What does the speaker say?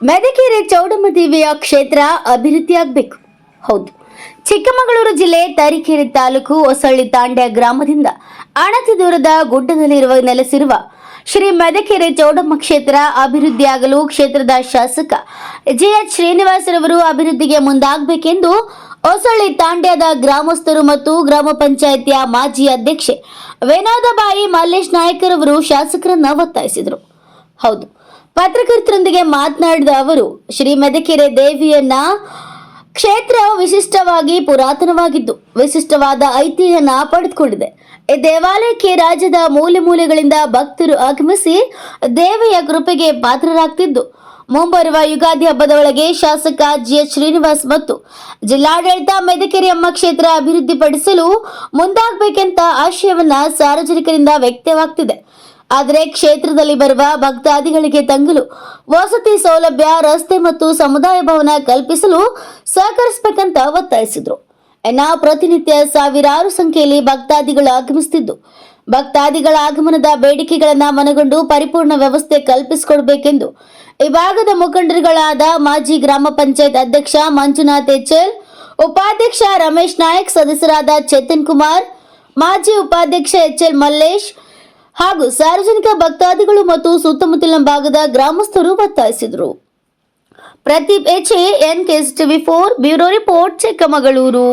ಮೆದಕೆರೆ ಚೌಡಮ್ಮ ದೇವಿಯ ಕ್ಷೇತ್ರ ಅಭಿವೃದ್ಧಿಯಾಗಬೇಕು ಹೌದು. ಚಿಕ್ಕಮಗಳೂರು ಜಿಲ್ಲೆ ತರೀಕೆರೆ ತಾಲೂಕು ಹೊಸಳ್ಳಿ ತಾಂಡ್ಯ ಗ್ರಾಮದಿಂದ ಅಣತಿ ದೂರದ ಗುಡ್ಡದಲ್ಲಿರುವ ನೆಲೆಸಿರುವ ಶ್ರೀ ಮೆದಕೆರೆ ಚೌಡಮ್ಮ ಕ್ಷೇತ್ರ ಅಭಿವೃದ್ಧಿಯಾಗಲು ಕ್ಷೇತ್ರದ ಶಾಸಕ ಜಿಎಚ್ ಶ್ರೀನಿವಾಸರವರು ಅಭಿವೃದ್ಧಿಗೆ ಮುಂದಾಗಬೇಕೆಂದು ಹೊಸಳ್ಳಿ ತಾಂಡ್ಯದ ಗ್ರಾಮಸ್ಥರು ಮತ್ತು ಗ್ರಾಮ ಪಂಚಾಯಿತಿಯ ಮಾಜಿ ಅಧ್ಯಕ್ಷೆ ವಿನೋದಬಾಯಿ ಮಲ್ಲೇಶ್ ನಾಯಕರವರು ಶಾಸಕರನ್ನ ಒತ್ತಾಯಿಸಿದರು. ಹೌದು. ಪತ್ರಕರ್ತರೊಂದಿಗೆ ಮಾತನಾಡಿದ ಅವರು, ಶ್ರೀ ಮೆದಕೆರೆ ದೇವಿಯನ್ನ ಕ್ಷೇತ್ರ ವಿಶಿಷ್ಟವಾಗಿ ಪುರಾತನವಾಗಿದ್ದು, ವಿಶಿಷ್ಟವಾದ ಐತಿಹ್ಯನ ಪಡೆದುಕೊಂಡಿದೆ. ಈ ದೇವಾಲಯಕ್ಕೆ ರಾಜ್ಯದ ಮೂಲೆ ಮೂಲೆಗಳಿಂದ ಭಕ್ತರು ಆಗಮಿಸಿ ದೇವಿಯ ಕೃಪೆಗೆ ಪಾತ್ರರಾಗ್ತಿದ್ದು. ಮುಂಬರುವ ಯುಗಾದಿ ಹಬ್ಬದ ಒಳಗೆ ಶಾಸಕ ಜಿಎಚ್ ಶ್ರೀನಿವಾಸ್ ಮತ್ತು ಜಿಲ್ಲಾಡಳಿತ ಮೆದಕೆರೆ ಅಮ್ಮ ಕ್ಷೇತ್ರ ಅಭಿವೃದ್ಧಿಪಡಿಸಲು ಮುಂದಾಗಬೇಕೆಂತ ಆಶಯವನ್ನ ಸಾರ್ವಜನಿಕರಿಂದ ವ್ಯಕ್ತವಾಗ್ತಿದೆ. ಆದರೆ ಕ್ಷೇತ್ರದಲ್ಲಿ ಬರುವ ಭಕ್ತಾದಿಗಳಿಗೆ ತಂಗಲು, ವಸತಿ ಸೌಲಭ್ಯ, ರಸ್ತೆ ಮತ್ತು ಸಮುದಾಯ ಭವನ ಕಲ್ಪಿಸಲು ಸಹಕರಿಸಬೇಕಂತ ಒತ್ತಾಯಿಸಿದ್ರು. ಎನ್ನ ಪ್ರತಿನಿತ್ಯ ಸಾವಿರಾರು ಸಂಖ್ಯೆಯಲ್ಲಿ ಭಕ್ತಾದಿಗಳು ಆಗಮಿಸುತ್ತಿದ್ದು, ಭಕ್ತಾದಿಗಳ ಆಗಮನದ ಬೇಡಿಕೆಗಳನ್ನ ಮನಗೊಂಡು ಪರಿಪೂರ್ಣ ವ್ಯವಸ್ಥೆ ಕಲ್ಪಿಸಿಕೊಡಬೇಕೆಂದು ಈ ಭಾಗದ ಮುಖಂಡರುಗಳಾದ ಮಾಜಿ ಗ್ರಾಮ ಪಂಚಾಯತ್ ಅಧ್ಯಕ್ಷ ಮಂಜುನಾಥ್ ಎಚ್ಎಲ್, ಉಪಾಧ್ಯಕ್ಷ ರಮೇಶ್ ನಾಯಕ್, ಸದಸ್ಯರಾದ ಚೇತನ್ ಕುಮಾರ್, ಮಾಜಿ ಉಪಾಧ್ಯಕ್ಷ ಎಚ್ಎಲ್ ಮಲ್ಲೇಶ್ ಹಾಗೂ ಸಾರ್ವಜನಿಕ ಭಕ್ತಾದಿಗಳು ಮತ್ತು ಸುತ್ತಮುತ್ತಲಿನ ಭಾಗದ ಗ್ರಾಮಸ್ಥರು ಒತ್ತಾಯಿಸಿದರು. ಪ್ರತಿಪ್ H N TV four, bureau report, Chikkamagaluru.